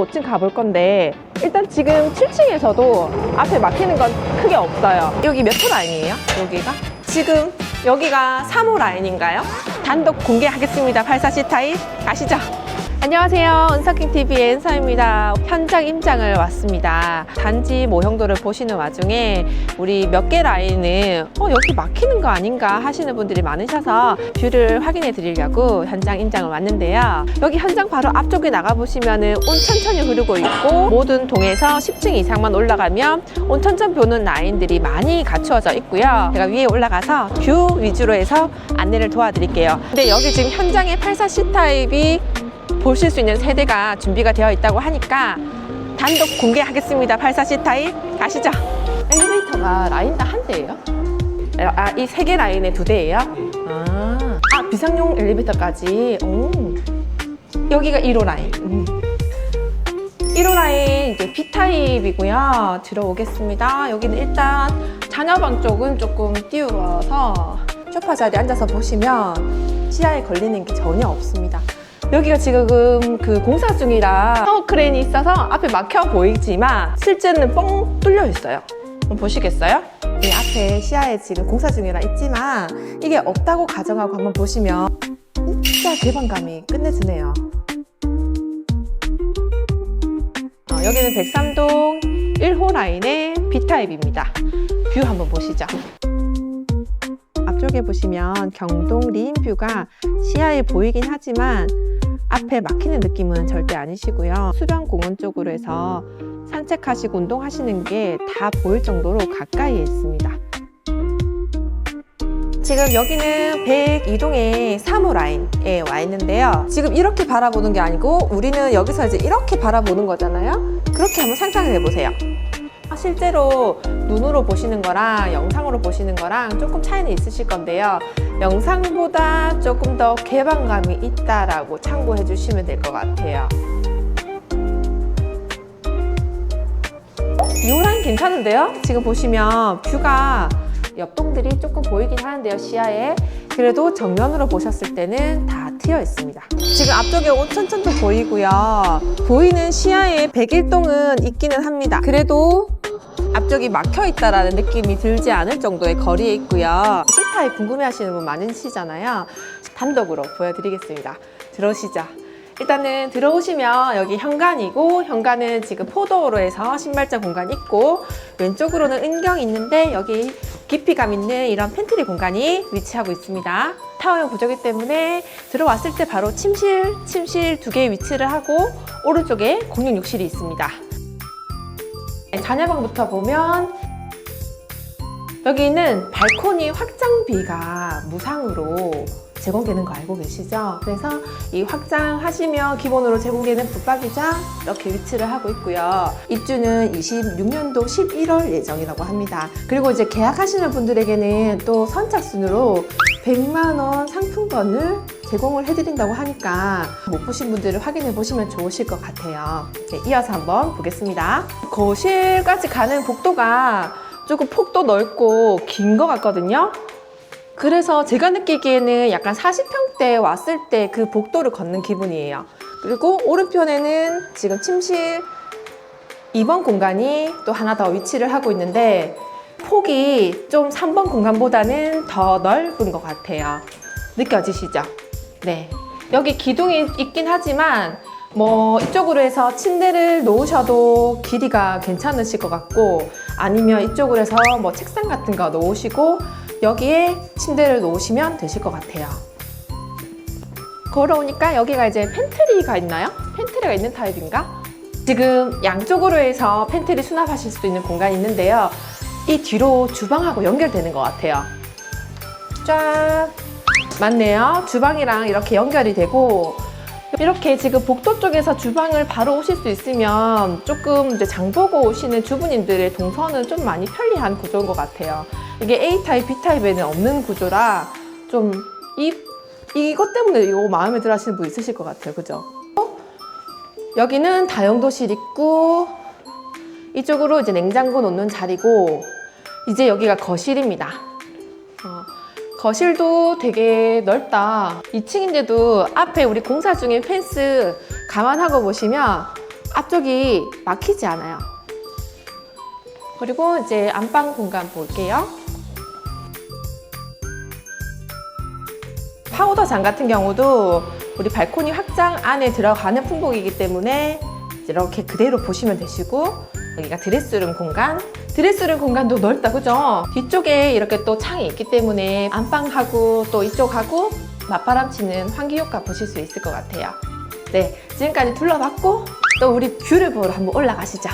25층 가볼 건데 일단 지금 7층에서도 앞에 막히는 건 크게 없어요. 여기 몇 호 라인이에요? 여기가? 지금 여기가 3호 라인인가요? 단독 공개하겠습니다. 84C 타입 가시죠. 안녕하세요. 은석킹TV의 은서입니다. 현장 임장을 왔습니다. 단지 모형도를 보시는 와중에 우리 몇 개 라인은 어, 여기 막히는 거 아닌가 하시는 분들이 많으셔서 뷰를 확인해 드리려고 현장 임장을 왔는데요. 여기 현장 바로 앞쪽에 나가보시면은 온천천이 흐르고 있고 모든 동에서 10층 이상만 올라가면 온천천 보는 라인들이 많이 갖추어져 있고요. 제가 위에 올라가서 뷰 위주로 해서 안내를 도와드릴게요. 근데 여기 지금 현장에 84C 타입이 보실 수 있는 세대가 준비가 되어 있다고 하니까 단독 공개하겠습니다. 84C 타입 가시죠. 엘리베이터가 라인당 한 대예요? 아, 이 세 개 라인에 두 대예요? 아, 아, 비상용 엘리베이터까지. 오. 여기가 1호 라인. 음. 1호 라인 이제 B 타입이고요. 들어오겠습니다. 여기는 일단 자녀방 쪽은 조금 띄워서 소파 자리에 앉아서 보시면 시야에 걸리는 게 전혀 없습니다. 여기가 지금 그 공사 중이라 타워 크레인이 있어서 앞에 막혀 보이지만 실제는 뻥 뚫려 있어요. 한번 보시겠어요? 이 앞에 시야에 지금 공사 중이라 있지만 이게 없다고 가정하고 한번 보시면 진짜 개방감이 끝내주네요. 어, 여기는 103동 1호 라인의 B타입입니다. 뷰 한번 보시죠. 앞쪽에 보시면 경동 리인뷰가 시야에 보이긴 하지만 앞에 막히는 느낌은 절대 아니시고요. 수변공원 쪽으로 해서 산책하시고 운동하시는 게 다 보일 정도로 가까이에 있습니다. 지금 여기는 102동의 3호 라인에 와 있는데요. 지금 이렇게 바라보는 게 아니고 우리는 여기서 이제 이렇게 바라보는 거잖아요. 그렇게 한번 상상을 해보세요. 실제로 눈으로 보시는 거랑 영상으로 보시는 거랑 조금 차이는 있으실 건데요. 영상보다 조금 더 개방감이 있다라고 참고해 주시면 될 것 같아요. 이 라인 괜찮은데요? 지금 보시면 뷰가 옆동들이 조금 보이긴 하는데요, 시야에. 그래도 정면으로 보셨을 때는 다 트여 있습니다. 지금 앞쪽에 온천천도 보이고요. 보이는 시야에 101동은 있기는 합니다. 그래도 앞쪽이 막혀 있다라는 느낌이 들지 않을 정도의 거리에 있고요. C타입 궁금해 하시는 분 많으시잖아요. 단독으로 보여드리겠습니다. 들어오시죠. 일단은 들어오시면 여기 현관이고 현관은 지금 포도로 해서 신발장 공간 있고 왼쪽으로는 은경이 있는데 여기 깊이감 있는 이런 팬트리 공간이 위치하고 있습니다. 타워형 구조기 때문에 들어왔을 때 바로 침실, 침실 두 개의 위치를 하고 오른쪽에 공용 욕실이 있습니다. 자녀방부터 보면 여기는 발코니 확장비가 무상으로 제공되는 거 알고 계시죠? 그래서 이 확장하시면 기본으로 제공되는 붙박이장 이렇게 위치를 하고 있고요. 입주는 26년도 11월 예정이라고 합니다. 그리고 이제 계약하시는 분들에게는 또 선착순으로 100만 원 상품권을 제공을 해드린다고 하니까 못 보신 분들을 확인해 보시면 좋으실 것 같아요. 네, 이어서 한번 보겠습니다. 거실까지 가는 복도가 조금 폭도 넓고 긴 것 같거든요. 그래서 제가 느끼기에는 약간 40평대 왔을 때 그 복도를 걷는 기분이에요. 그리고 오른편에는 지금 침실 2번 공간이 또 하나 더 위치를 하고 있는데 폭이 좀 3번 공간보다는 더 넓은 것 같아요. 느껴지시죠? 네. 여기 기둥이 있긴 하지만 뭐 이쪽으로 해서 침대를 놓으셔도 길이가 괜찮으실 것 같고 아니면 이쪽으로 해서 뭐 책상 같은 거 놓으시고 여기에 침대를 놓으시면 되실 것 같아요. 걸어오니까 여기가 이제 팬트리가 있나요? 팬트리가 있는 타입인가? 지금 양쪽으로 해서 팬트리 수납하실 수 있는 공간이 있는데요. 이 뒤로 주방하고 연결되는 것 같아요. 짠! 맞네요. 주방이랑 이렇게 연결이 되고 이렇게 지금 복도 쪽에서 주방을 바로 오실 수 있으면 조금 이제 장 보고 오시는 주부님들의 동선은 좀 많이 편리한 구조인 것 같아요. 이게 A타입, B타입에는 없는 구조라 좀 이, 이것 때문에 이거 마음에 들어 하시는 분 있으실 것 같아요. 그죠? 어? 여기는 다용도실 있고 이쪽으로 이제 냉장고 놓는 자리고 이제 여기가 거실입니다. 어, 거실도 되게 넓다. 2층인데도 앞에 우리 공사 중인 펜스 감안하고 보시면 앞쪽이 막히지 않아요. 그리고 이제 안방 공간 볼게요. 파우더장 같은 경우도 우리 발코니 확장 안에 들어가는 풍목이기 때문에 이렇게 그대로 보시면 되시고 여기가 드레스룸 공간 드레스룸 공간도 넓다 그죠? 뒤쪽에 이렇게 또 창이 있기 때문에 안방하고 또 이쪽하고 맞바람 치는 환기 효과 보실 수 있을 것 같아요 네 지금까지 둘러봤고 또 우리 뷰를 보러 한번 올라가시죠